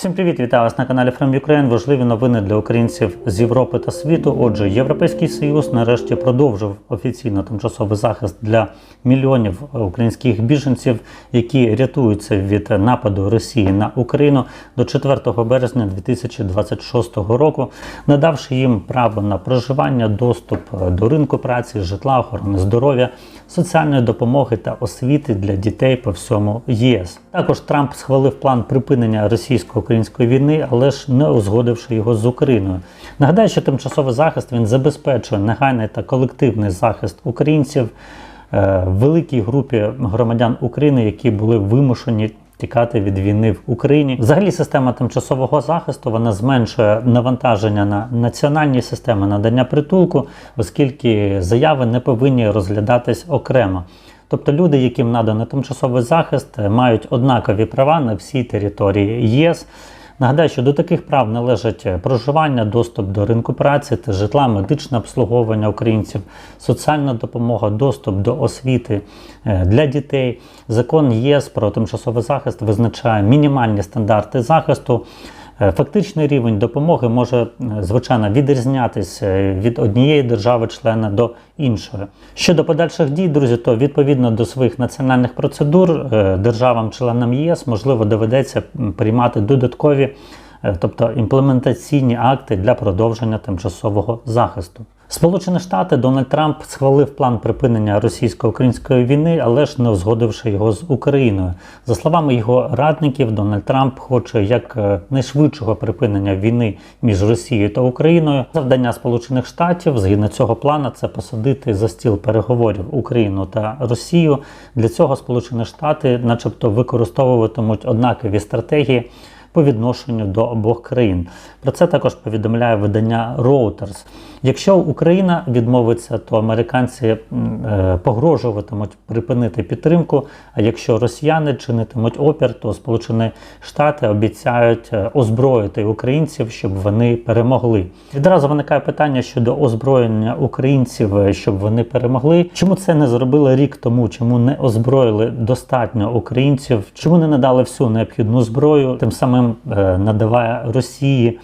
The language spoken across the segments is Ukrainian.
Всім привіт, вітаю вас на каналі From Ukraine. Важливі новини для українців з Європи та світу. Отже, Європейський Союз нарешті продовжив офіційно тимчасовий захист для мільйонів українських біженців, які рятуються від нападу Росії на Україну до 4 березня 2026 року, надавши їм право на проживання, доступ до ринку праці, житла, охорони здоров'я, соціальної допомоги та освіти для дітей по всьому ЄС. Також Трамп схвалив план припинення російсько-української війни, але ж не узгодивши його з Україною. Нагадаю, що тимчасовий захист він забезпечує негайний та колективний захист українців е, великій групі громадян України, які були вимушені. Тікати від війни в Україні. Взагалі, система тимчасового захисту вона зменшує навантаження на національні системи надання притулку, оскільки заяви не повинні розглядатись окремо. Тобто люди, яким надано тимчасовий захист, мають однакові права на всій території ЄС. Нагадаю, що до таких прав належать проживання, доступ до ринку праці та житла, медичне обслуговування українців, соціальна допомога, доступ до освіти е, для дітей. Закон ЄС про тимчасовий захист визначає мінімальні стандарти захисту. Е, Фактичний рівень допомоги може, е, звичайно, відрізнятися від однієї держави-члена до іншої. Щодо подальших дій, друзі, то відповідно до своїх національних процедур е, державам-членам ЄС можливо доведеться приймати додаткові, е, тобто імплементаційні акти для продовження тимчасового захисту. Сполучені Штати Дональд Трамп схвалив план припинення російсько-української війни, але ж не узгодивши його з Україною. За словами його радників, Дональд Трамп хоче як е, найшвидшого припинення війни між Росією та Україною. Завдання Сполучених Штатів згідно цього плану це посадити за стіл переговорів Україну та Росію. Для цього Сполучені Штати, начебто, використовуватимуть однакові стратегії по відношенню до обох країн. Про це також повідомляє видання Reuters. Якщо Україна відмовиться, то американці е, погрожуватимуть припинити підтримку. А якщо росіяни чинитимуть опір, то Сполучені Штати обіцяють е, озброїти українців, щоб вони перемогли. Відразу виникає питання щодо озброєння українців, е, щоб вони перемогли. Чому це не зробили рік тому? Чому не озброїли достатньо українців? Чому не надали всю необхідну зброю? Тим самим е, надаває Росії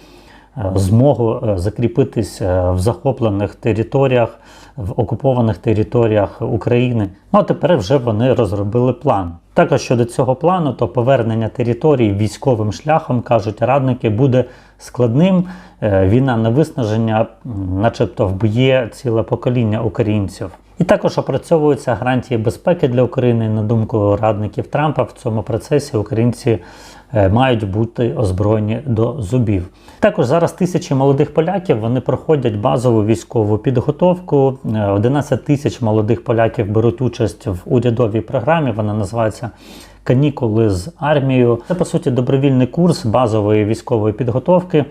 е, змогу е, закріпитись в захоплених територіях, в окупованих територіях України. Ну а тепер вже вони розробили план. Також щодо цього плану, то повернення територій військовим шляхом, кажуть радники, буде складним. Війна на виснаження, начебто, вб'є ціле покоління українців. І також опрацьовуються гарантії безпеки для України. На думку радників Трампа, в цьому процесі українці е, мають бути озброєні до зубів. Також зараз тисячі молодих поляків вони проходять базову військову підготовку. Е, 11 тисяч молодих поляків беруть участь в урядовій програмі. Вона називається Канікули з армією. Це по суті добровільний курс базової військової підготовки,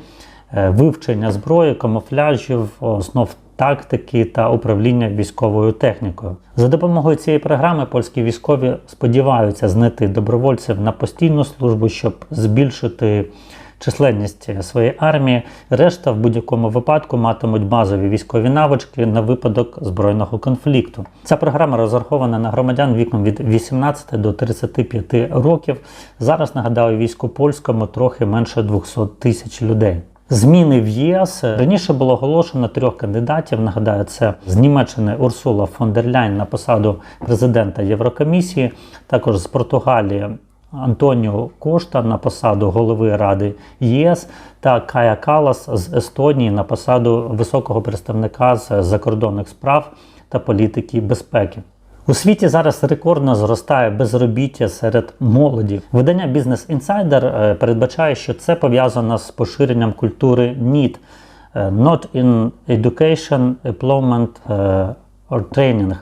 е, вивчення зброї, камуфляжів, основ тактики та управління військовою технікою. За допомогою цієї програми польські військові сподіваються знайти добровольців на постійну службу, щоб збільшити численність своєї армії. Решта в будь-якому випадку матимуть базові військові навички на випадок збройного конфлікту. Ця програма розрахована на громадян віком від 18 до 35 років. Зараз нагадаю, війську польському трохи менше 200 тисяч людей. Зміни в ЄС раніше було оголошено трьох кандидатів. Нагадаю, це з Німеччини Урсула фон дер Ляйн на посаду президента Єврокомісії, також з Португалії Антоніо Кошта на посаду голови Ради ЄС та Кая Калас з Естонії на посаду високого представника з закордонних справ та політики безпеки. У світі зараз рекордно зростає безробіття серед молоді. Видання Business Insider е, передбачає, що це пов'язано з поширенням культури NEET – е, Not in Education, Employment е, or Training.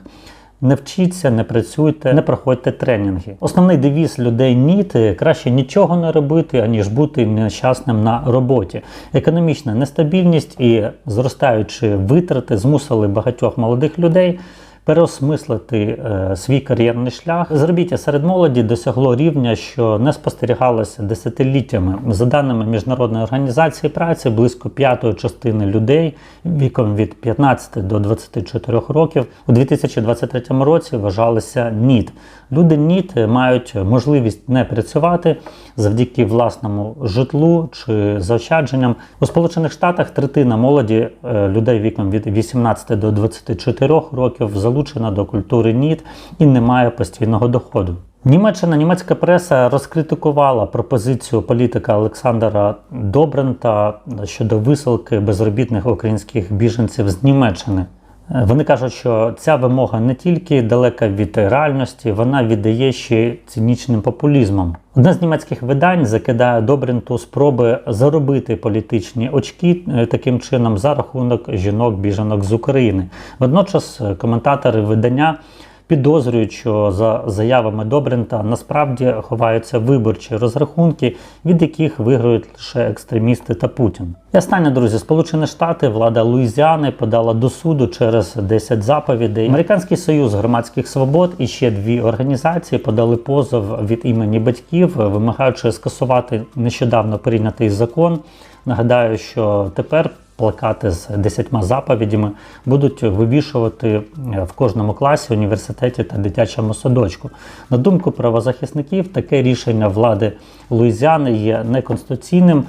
Не вчіться, не працюйте, не проходьте тренінги. Основний девіз людей НІТ краще нічого не робити, аніж бути нещасним на роботі. Економічна нестабільність і зростаючі витрати змусили багатьох молодих людей переосмислити е, свій кар'єрний шлях. Зробіття серед молоді досягло рівня, що не спостерігалося десятиліттями. За даними міжнародної організації праці, близько п'ятої частини людей віком від 15 до 24 років у 2023 році вважалися НІД. Люди НІД мають можливість не працювати завдяки власному житлу чи заощадженням. У Сполучених Штатах третина молоді е, людей віком від 18 до 24 років залучена до культури НІД і не має постійного доходу. Німеччина, німецька преса розкритикувала пропозицію політика Олександра Добрента щодо висилки безробітних українських біженців з Німеччини. Вони кажуть, що ця вимога не тільки далека від реальності, вона віддає ще цинічним популізмом. Одне з німецьких видань закидає Добринту спроби заробити політичні очки е, таким чином за рахунок жінок-біженок з України. Водночас е, коментатори видання підозрюють, що за заявами Добринта насправді ховаються виборчі розрахунки, від яких виграють лише екстремісти та Путін. І останнє, друзі, Сполучені Штати, влада Луїзіани подала до суду через 10 заповідей. Американський союз громадських свобод і ще дві організації подали позов від імені батьків, вимагаючи скасувати нещодавно прийнятий закон. Нагадаю, що тепер плакати з 10 заповідями будуть вивішувати в кожному класі, університеті та дитячому садочку. На думку правозахисників, таке рішення влади Луїзіани є неконституційним.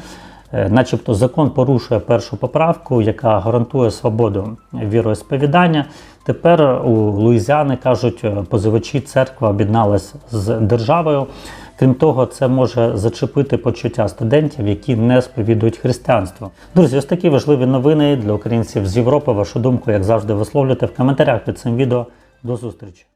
Е, Начебто закон порушує першу поправку, яка гарантує свободу віросповідання. Тепер у Луїзіани кажуть, позивачі церква об'єдналась з державою. Крім того, це може зачепити почуття студентів, які не сповідують християнство. Друзі, ось такі важливі новини для українців з Європи. Вашу думку, як завжди, висловлюйте в коментарях під цим відео. До зустрічі!